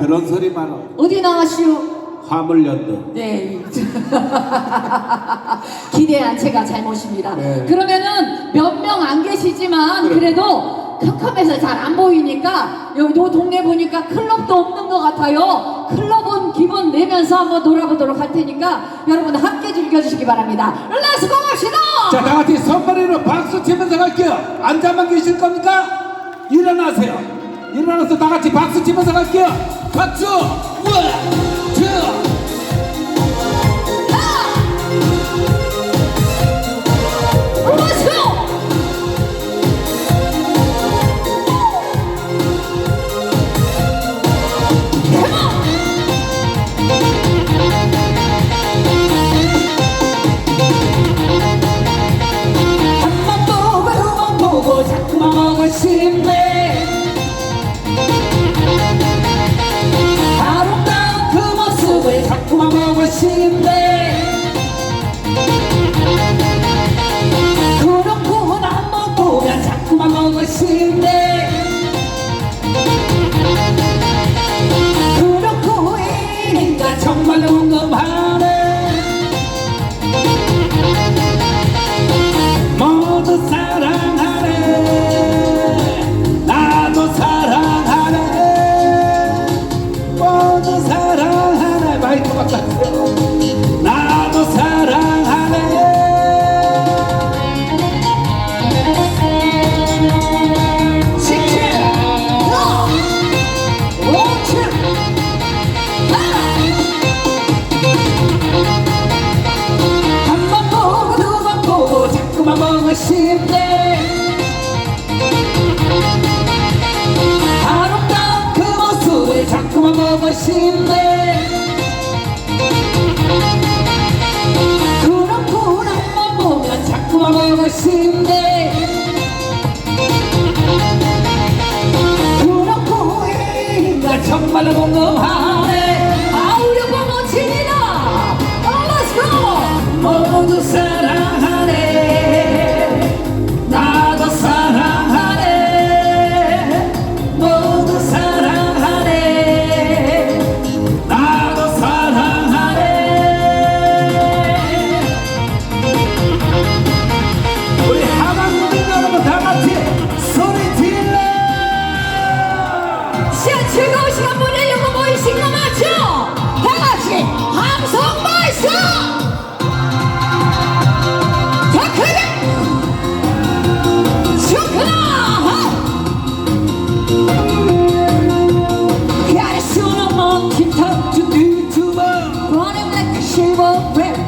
그런 소리 말아. 어디 나가시오? 화물연대. 네. 기대한 제가 잘못입니다. 네. 그러면은 몇 명 안 계시지만 그래. 그래도 컵컵해서 잘 안 보이니까 여기 요 동네 보니까 클럽도 없는 것 같아요. 클럽은 기본 내면서 한번 놀아보도록 할 테니까 여러분 함께 즐겨주시기 바랍니다. 렛츠고 갑시다! 자, 다 같이 손머리로 박수 치면서 갈게요. 앉아만 계실 겁니까? 일어나세요. 일어나서 다 같이 박수 치면서 갈게요. 박수! 원, 투! 자꾸만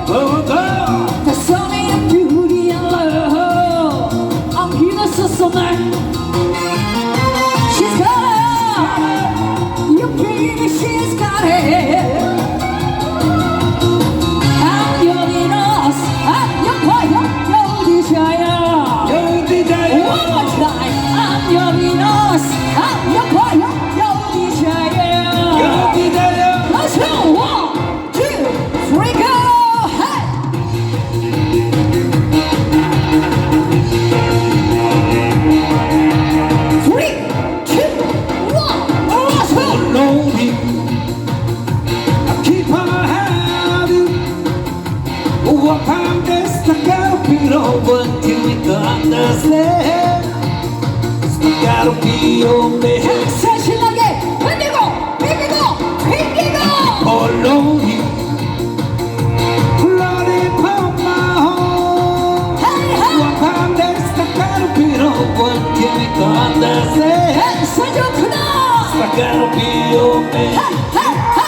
Oh. Me. 자, 신나게 흔들고! Oh, on this, I gotta be over till we can understand. 자, 좋구나! 하, 하!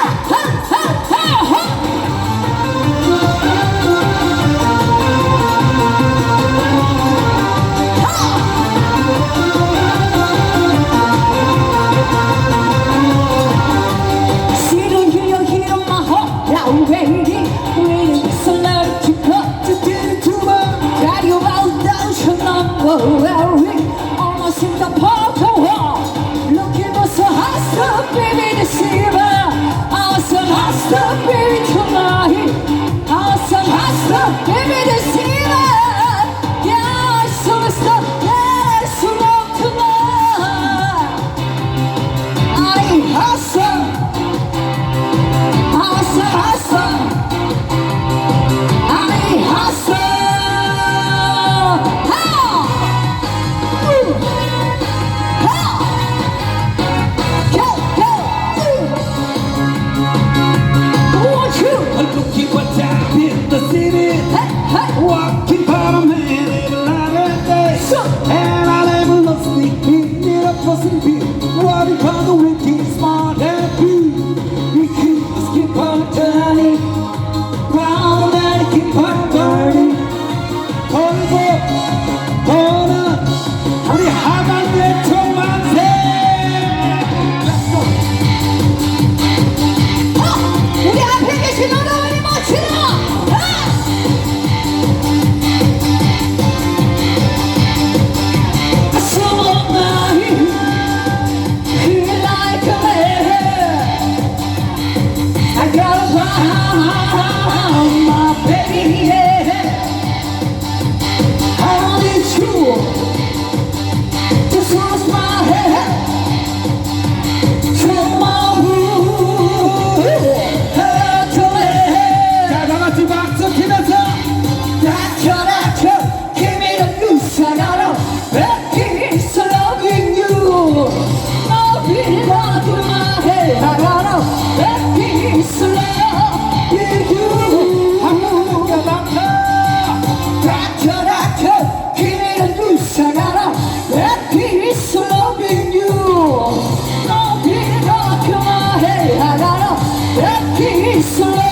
It's so